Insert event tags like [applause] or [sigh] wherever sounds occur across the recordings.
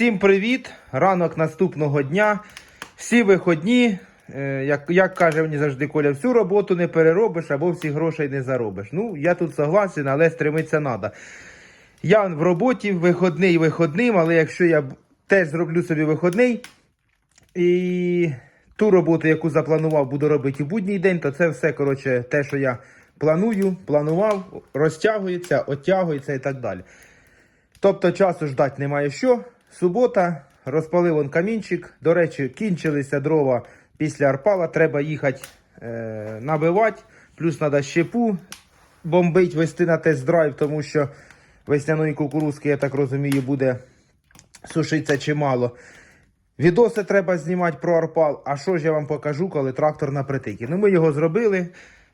Всім привіт! Ранок наступного дня. Всі виходні, е, як, як каже мені завжди Коля, всю роботу не переробиш або всі грошей не заробиш. Ну, я тут согласен, але стремитися треба. Я в роботі виходний виходним, але якщо я теж зроблю собі виходний і ту роботу, яку запланував, буду робити у будній день, то це все, коротше, те, що я планую, планував, розтягується, оттягується і так далі. Тобто часу ждати немає що. Субота, розпалив он камінчик. До речі, кінчилися дрова після арпала. Треба їхати е, набивати. Плюс треба щепу бомбить, вести на тест-драйв, тому що весняної кукурузки, я так розумію, буде сушитися чимало. Відоси треба знімати про арпал. А що ж я вам покажу, коли трактор на притикі? Ну, ми його зробили.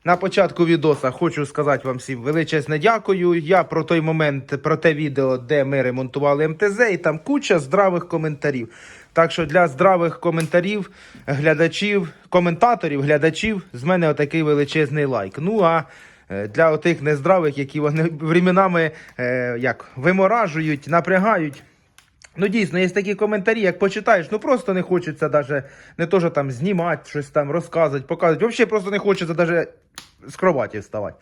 На початку відоса хочу сказати вам всім величезне дякую. Я про той момент, про те відео, де ми ремонтували МТЗ, і там куча здравих коментарів. Так що для здравих коментарів, глядачів, коментаторів, глядачів, з мене отакий величезний лайк. Ну а е, для отих нездравих, які вони [laughs] временами е, як виморажують, напрягають. Ну, дійсно, є такі коментарі, як почитаєш, ну просто не хочеться даже не то, що там знімати, щось там розказувати, показувати. Взагалі просто не хочеться даже з кроваті вставати.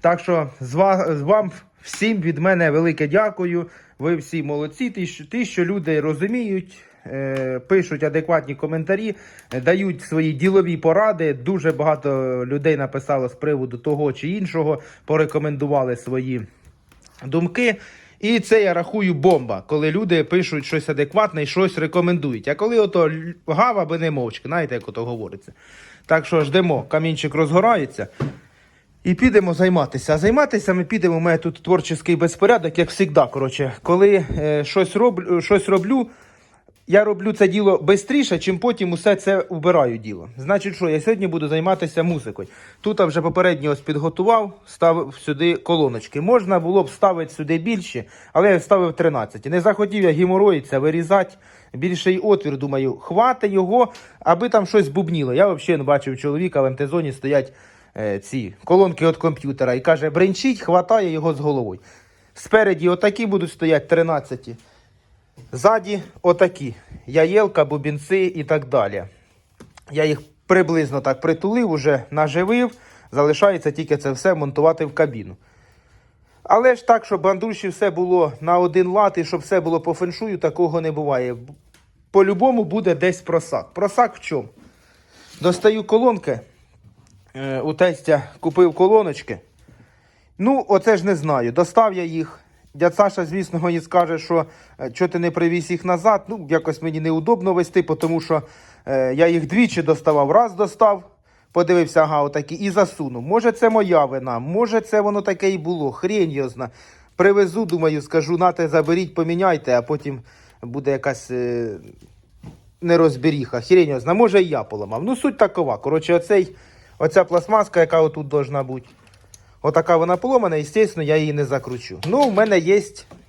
Так що з вас, з вам всім від мене велике дякую. Ви всі молодці. Ті, що, ті, що люди розуміють, е, пишуть адекватні коментарі, дають свої ділові поради. Дуже багато людей написало з приводу того чи іншого, порекомендували свої думки. І це я рахую бомба, коли люди пишуть щось адекватне і щось рекомендують. А коли ото гава би не мовчки, знаєте, як ото говориться. Так що ждемо, камінчик розгорається. І підемо займатися. А займатися ми підемо. У мене тут творчий безпорядок, як завжди. Коротше, коли е, щось, роблю, щось роблю, я роблю це діло швидше, чим потім усе це убираю діло. Значить, що я сьогодні буду займатися музикою. Тут я вже попередньо ось підготував, ставив сюди колоночки. Можна було б ставити сюди більше, але я ставив 13. Не захотів я геморроїться, вирізати більший отвір. Думаю, хвати його, аби там щось бубніло. Я взагалі не бачив чоловіка в МТ-зоні стоять е, ці колонки від комп'ютера і каже, бренчить, хватає його з головою. Спереді отакі будуть стояти 13. Ззаді отакі. Яєлка, бубінці і так далі. Я їх приблизно так притулив, уже наживив. Залишається тільки це все монтувати в кабіну. Але ж так, щоб бандуші все було на один лад і щоб все було по феншую, такого не буває. По-любому буде десь просак. Просак в чому? Достаю колонки. Е, у тестя купив колоночки. Ну, оце ж не знаю. Достав я їх. Дядь Саша, звісно, мені скаже, що що ти не привіз їх назад. Ну, якось мені неудобно вести, тому що е, я їх двічі доставав. Раз достав, подивився, ага, отакі, і засунув. Може, це моя вина, може, це воно таке і було. Хрень його зна. Привезу, думаю, скажу, нате, заберіть, поміняйте, а потім буде якась е, нерозберіха. Хрень його зна. Може, і я поламав. Ну, суть такова. Коротше, оцей, оця пластмаска, яка отут должна бути. Отака вона поломана, і, звісно, я її не закручу. Ну, в мене є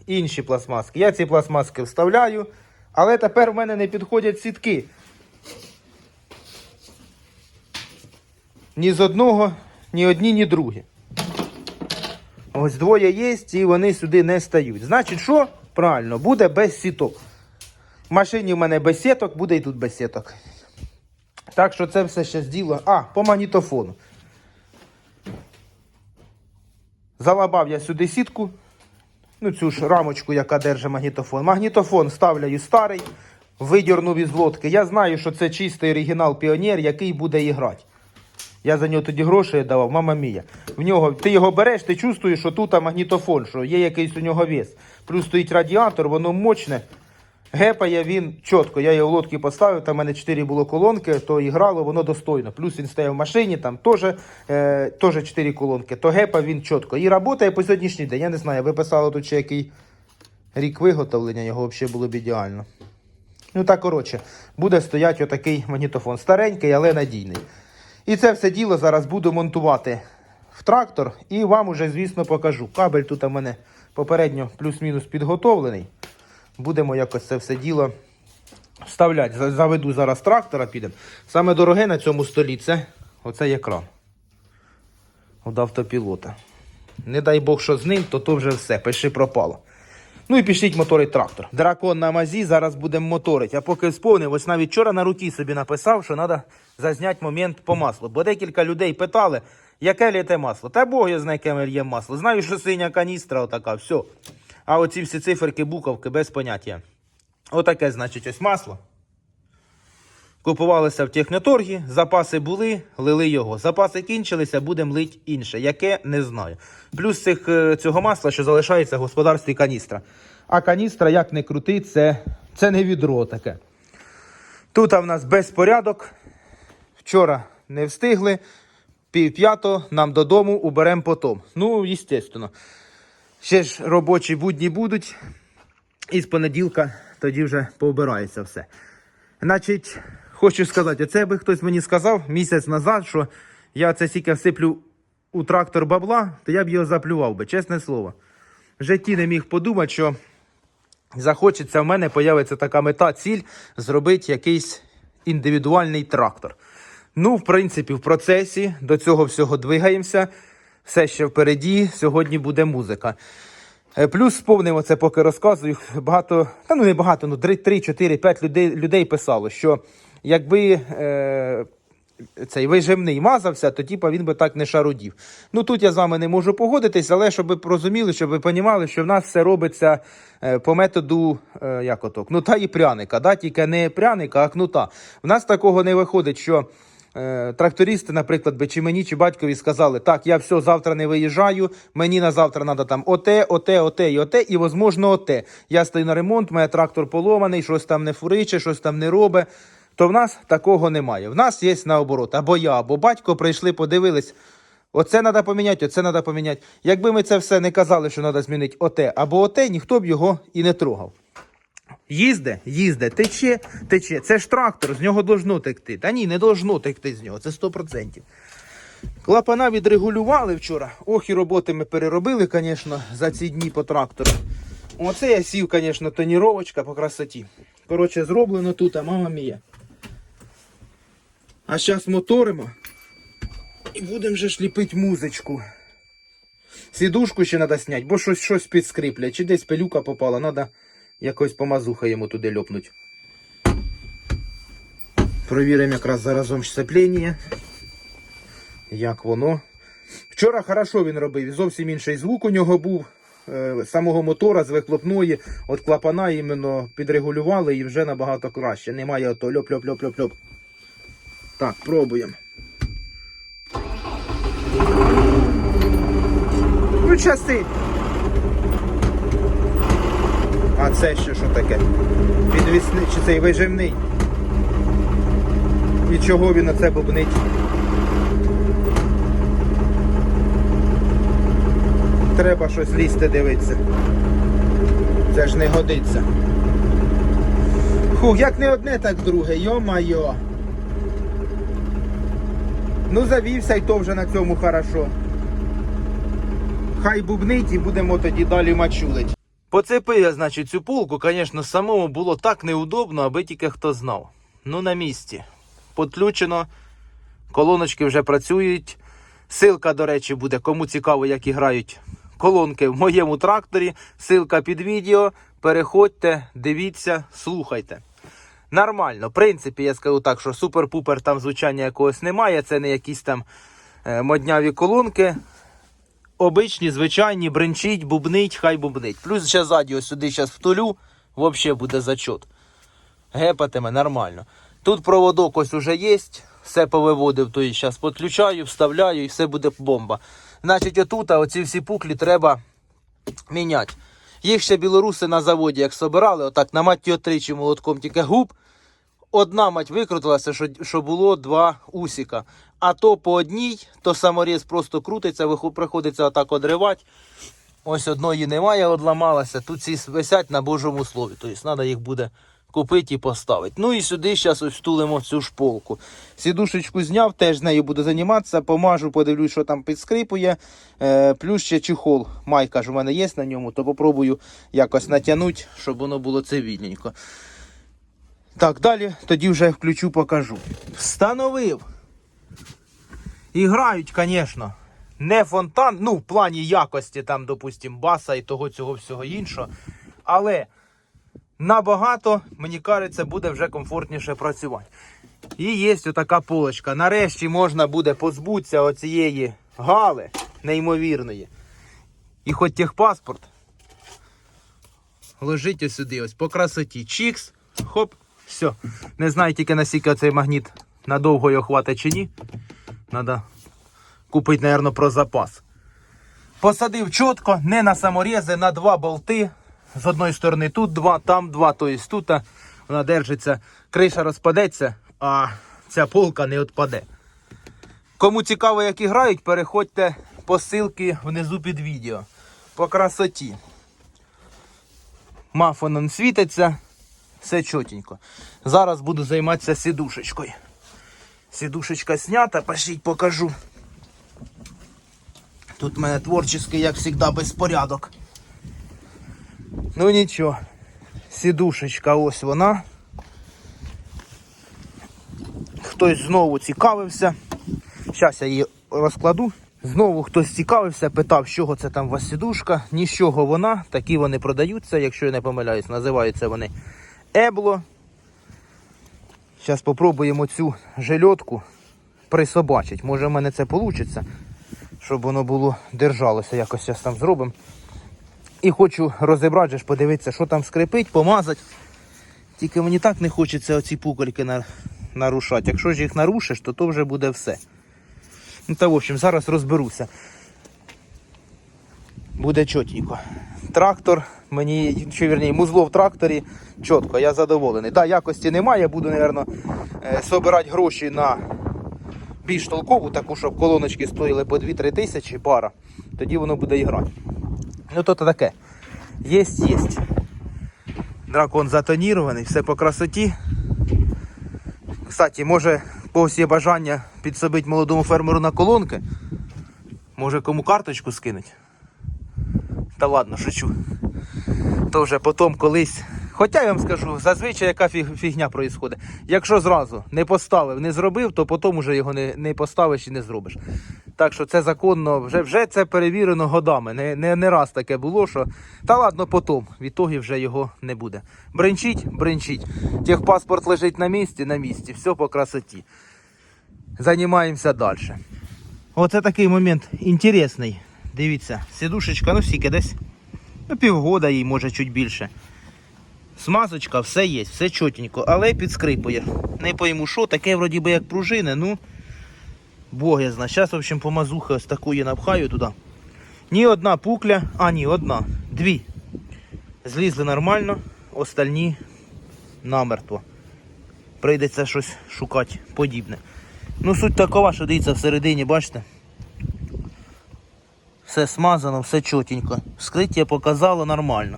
інші пластмаски. Я ці пластмаски вставляю, але тепер в мене не підходять сітки. Ні з одного, ні одні, ні другі. Ось двоє є, і вони сюди не стають. Значить, що? Правильно, буде без сіток. В машині в мене без сіток, буде і тут без сіток. Так що це все ще діло. А, по магнітофону. Залабав я сюди сітку, ну цю ж рамочку, яка держить магнітофон. Магнітофон ставляю старий, видірнув із лодки. Я знаю, що це чистий оригінал Піонер, який буде грати. Я за нього тоді гроші давав, мама мія. В нього, ти його береш, ти чувствуєш, що тут магнітофон, що є якийсь у нього вес. Плюс стоїть радіатор, воно мощне. Гепає він чітко. Я його лодки поставив, там в мене 4 було колонки, то і грало, воно достойно. Плюс він стояв в машині, там теж, е, теж 4 колонки, то гепа він чітко. І працює по сьогоднішній день. Я не знаю, ви писали тут ще який рік виготовлення, його взагалі було б ідеально. Ну так, коротше, буде стояти отакий магнітофон. Старенький, але надійний. І це все діло зараз буду монтувати в трактор і вам уже, звісно, покажу. Кабель тут у мене попередньо плюс-мінус підготовлений. Будемо якось це все діло вставляти. Заведу зараз трактора, підемо. Саме дороге на цьому столі це оцей екран. От автопілота. Не дай Бог, що з ним, то то вже все, пиши пропало. Ну і пішліть моторить трактор. Дракон на мазі, зараз будемо моторить. А поки сповнив, ось навіть вчора на руки собі написав, що треба зазняти момент по маслу. Бо декілька людей питали, яке літе масло. Та Бог я знає, яке ми л'ємо масло. Знаю, що синя каністра, отака, все. А оці всі циферки, буковки без поняття. Отаке, значить, ось масло. Купувалися в техноторгі, запаси були, лили його. Запаси кінчилися, будемо лить інше. Яке не знаю. Плюс цих, е, цього масла, що залишається в господарстві каністра. А каністра, як не крути, це, це не відро таке. Тут в нас безпорядок. Вчора не встигли. Пів п'ятого нам додому уберемо потом. Ну, звісно. Ще ж робочі будні будуть. І з понеділка тоді вже пообирається все. Значить, хочу сказати, оце би хтось мені сказав місяць назад, що я це стільки всиплю у трактор бабла, то я б його заплював би, чесне слово. В житті не міг подумати, що захочеться в мене появиться така мета, ціль зробити якийсь індивідуальний трактор. Ну, в принципі, в процесі до цього всього двигаємося. Все ще впереді. Сьогодні буде музика. Е, Плюс сповнимо це, поки розказую. Багато, та ну не багато, ну 3, 3 4, 5 людей, людей писало, що якби е, цей вижимний мазався, то типа він би так не шарудів. Ну тут я з вами не можу погодитись, але щоб ви розуміли, щоб ви розуміли, що в нас все робиться е, по методу е, як ото, кнута і пряника. Да? Тільки не пряника, а кнута. В нас такого не виходить, що. Е, Трактористи, наприклад, би чи мені, чи батькові сказали, так, я все, завтра не виїжджаю, мені на завтра треба там оте, оте, оте і оте, і, возможно, оте. Я стою на ремонт, мене трактор поломаний, щось там не фуриче, щось там не робить. То в нас такого немає. В нас є наоборот. Або я, або батько прийшли, подивились. Оце треба поміняти, оце треба поміняти. Якби ми це все не казали, що треба змінити оте або оте, ніхто б його і не трогав. Їзде, їзде, тече, тече. Це ж трактор, з нього должно текти. Та ні, не должно текти з нього, це 100%. Клапана відрегулювали вчора. Ох, і роботи ми переробили, звісно, за ці дні по трактору. Оце я сів, звісно, тоніровочка по красоті. Коротше, зроблено тут, а мама мія. А зараз моторимо і будемо вже шліпити музичку. Сідушку ще треба зняти, бо щось, щось підскріплять. Чи десь пилюка попала, треба якось помазуха йому туди льопнуть. Провіримо якраз заразом сцепління. Як воно. Вчора хорошо він робив, зовсім інший звук у нього був. Е, Самого мотора з вихлопної, от клапана іменно підрегулювали і вже набагато краще. Немає ото льоп-льоп-льоп-льоп-льоп. Так, пробуємо. Ну. Це що, що таке? Підвісний чи цей вижимний? І чого він оце бубнить? Треба щось лізти дивитися. Це ж не годиться. Хух, як не одне, так друге, йо-майо. Ну завівся і то вже на цьому хорошо. Хай бубнить і будемо тоді далі мачулить. Поцепив я, значить, цю полку, звісно, самому було так неудобно, аби тільки хто знав. Ну, на місці. Подключено, колоночки вже працюють. Силка, до речі, буде. Кому цікаво, як і грають колонки в моєму тракторі. Силка під відео. Переходьте, дивіться, слухайте. Нормально. В принципі, я скажу так, що супер-пупер там звучання якогось немає. Це не якісь там е, модняві колонки. Обичні, звичайні, бренчить, бубнить, хай бубнить. Плюс ще ззаді ось сюди зараз втулю, взагалі буде зачот. Гепатиме нормально. Тут проводок ось уже є, все повиводив, то і зараз підключаю, вставляю і все буде бомба. Значить, отут, оці всі пуклі треба міняти. Їх ще білоруси на заводі, як собирали, отак на матті тричі молотком тільки губ. Одна мать викрутилася, що, що було два усіка. А то по одній, то саморіз просто крутиться, приходиться отак одривати. Ось одної немає, одламалася. Тут ці висять на Божому слові. Тобто треба їх буде купити і поставити. Ну і сюди зараз ось втулимо цю шполку. Сідушечку зняв, теж нею буду займатися, помажу, подивлюсь, що там підскрипує. Е, плюс ще чехол. Майка ж у мене є на ньому, то попробую якось натягнути, щоб воно було цивільненько. Так, далі тоді вже включу, покажу. Встановив. І грають, звісно. Не фонтан, ну, в плані якості, там, допустим, баса і того цього всього іншого. Але набагато, мені кажеться, буде вже комфортніше працювати. І є отака полочка. Нарешті можна буде позбутися оцієї гали неймовірної. І хоч техпаспорт лежить ось сюди, ось по красоті. Чікс, хоп, все. Не знаю тільки наскільки цей магніт надовго його хватить чи ні. Надо купити, мабуть, про запас. Посадив чітко, не на саморези, на два болти. З одної сторони тут два, там два, тобто тут вона держиться, криша розпадеться, а ця полка не відпаде. Кому цікаво, як і грають, переходьте по ссылці внизу під відео. По красоті. Мафоном світиться, все чотенько. Зараз буду займатися сідушечкою. Сідушечка снята, пошліть покажу. Тут в мене творчий, як завжди, безпорядок. Ну нічого. Сідушечка ось вона. Хтось знову цікавився. Зараз я її розкладу. Знову хтось цікавився, питав, чого це там у вас сідушка. Ні з чого вона. Такі вони продаються, якщо я не помиляюсь, називаються вони Ебло. Зараз спробуємо цю жильотку присобачити. Може в мене це вийде, щоб воно було держалося. Якось зараз там зробимо. І хочу розібрати, подивитися, що там скрипить, помазати. Тільки мені так не хочеться оці пукольки на, нарушати. Якщо ж їх нарушиш, то то вже буде все. Ну та в общем, зараз розберуся. Буде чотенько. Трактор, мені, чи вірні, музло в тракторі чітко, я задоволений. Да, якості немає, я буду, мабуть, собирати гроші на більш толкову, таку, щоб колоночки стоїли по 2-3 тисячі пара. Тоді воно буде і грати. Ну то, то таке. Єсть, єсть. Дракон затонірований, все по красоті. Кстати, може когось є бажання підсобити молодому фермеру на колонки. Може кому карточку скинуть. Та ладно, шучу. То вже потім колись. Хоча я вам скажу, зазвичай яка фігня відбувається. Якщо зразу не поставив, не зробив, то потім вже його не, не поставиш і не зробиш. Так що це законно, вже, вже це перевірено годами. Не, не, не раз таке було, що. Та ладно, потім. Відтоді вже його не буде. Бренчить, бренчить. Техпаспорт лежить на місці, на місці. Все по красоті. Займаємося далі. Оце такий момент інтересний. Дивіться, сідушечка, ну скільки десь ну, півгода їй, може чуть більше. Смазочка, все є, все чотенько, але підскрипує. Не пойму, що, таке вроді би як пружини, ну. Бог я знаю. Зараз, в общем, помазухи ось такої напхаю туди. Ні одна пукля, а ні, одна. Дві. Злізли нормально, остальні намертво. Прийдеться щось шукати подібне. Ну, суть такова, що дивіться всередині, бачите? Все смазано, все чотенько. Вскриття показало нормально.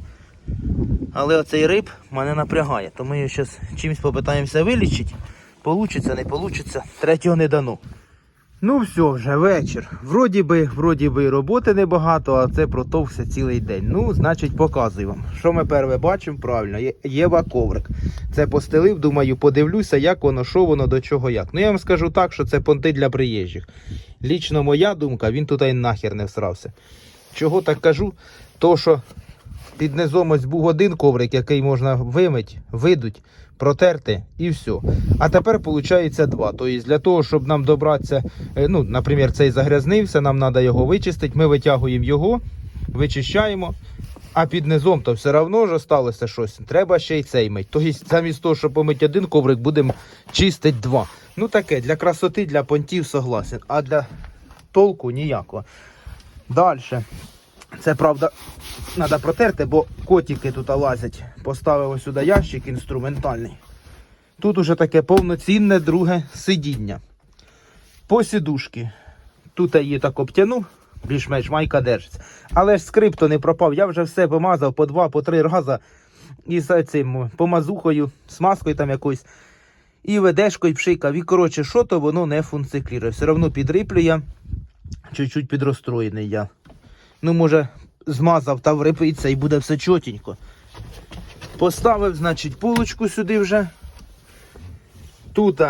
Але оцей риб мене напрягає, то ми його зараз чимось попитаємося вилічити. Получиться, не получиться, третього не дано. Ну все, вже вечір. Вроді би, вроді би, роботи небагато, а це протовкся цілий день. Ну, значить, показую вам. Що ми перше бачимо? Правильно, Єва коврик. Це постелив, думаю, подивлюся, як воно, що воно, до чого як. Ну я вам скажу так, що це понти для приїжджих. Лічно моя думка, він тут і нахер не всрався. Чого так кажу? То що під низом ось був один коврик, який можна вимити, видуть, протерти і все. А тепер виходить два. Тобто для того, щоб нам добратися, е, ну, наприклад, цей загрязнився, нам треба його вичистити. Ми витягуємо його, вичищаємо. А під низом то все одно ж осталося щось. Треба ще й цей мить. Тобто, замість того, щоб помити один коврик, будемо чистити два. Ну таке, для красоти, для понтів согласен. А для толку ніякого. Далі. Це правда, треба протерти, бо котики тут лазять. Поставив сюди ящик інструментальний. Тут уже таке повноцінне друге сидіння. По сідушки. Тут я її так обтянув, більш-менш майка держиться. Але ж скрипто не пропав. Я вже все помазав по два, по три рази. І з цим помазухою, смазкою там якоюсь. І ведешкою пшикав. І коротше, що то воно не функціклірує. Все одно підриплює. Чуть-чуть підрозстроєний я. Ну, може, змазав та врипиться і буде все чотенько. Поставив, значить, полочку сюди вже. Тут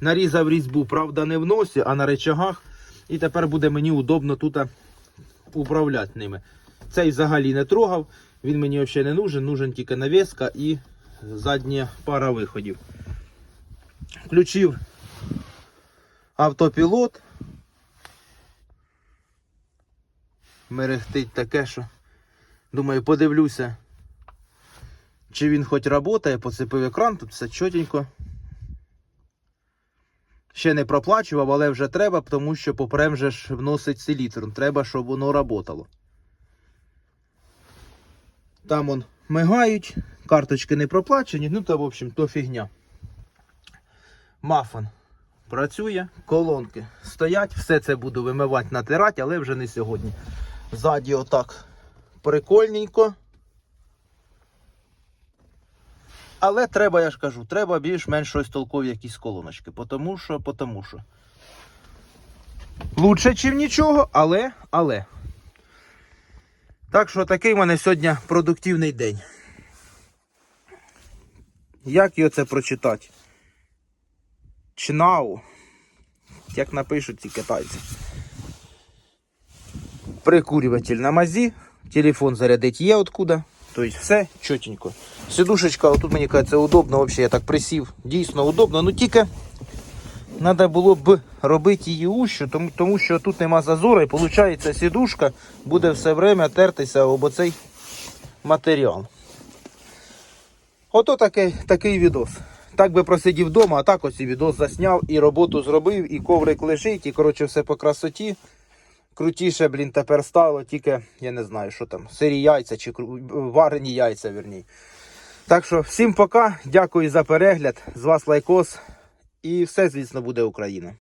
нарізав різьбу, правда, не в носі, а на речагах. І тепер буде мені удобно тут управляти ними. Цей взагалі не трогав. Він мені взагалі не нужен, нужен тільки навіска і задня пара виходів. Включив автопілот. Мерехтить таке, що. Думаю, подивлюся, чи він хоч працює, поцепив екран, тут все чотенько. Ще не проплачував, але вже треба, тому що попрем же ж вносить селітр. Треба, щоб воно працювало. Там он мигають, карточки не проплачені, ну та в общем, то фігня. Мафон працює, колонки стоять, все це буду вимивати, натирати, але вже не сьогодні. Ззаді отак прикольненько. Але треба, я ж кажу, треба більш-менш щось толкові якісь колоночки. Потому що, потому що. Лучше, чим нічого, але, але. Так що такий в мене сьогодні продуктивний день. Як його це прочитати? Чнау. Як напишуть ці китайці. Прикурюватель на мазі. Телефон зарядить є откуда. Тобто все чотенько. Сидушечка, отут мені кажеться, удобно, взагалі я так присів. Дійсно удобно. Ну тільки треба було б робити її ущу, тому, тому що тут нема зазору і виходить сидушка буде все время тертися об оцей матеріал. Ото такий, такий відос. Так би просидів вдома, а так ось і відос засняв, і роботу зробив, і коврик лежить, і коротше все по красоті. Крутіше, блін, тепер стало, тільки я не знаю, що там, сирі яйця чи варені яйця, верні. Так що всім пока, дякую за перегляд. З вас лайкос. І все, звісно, буде Україна.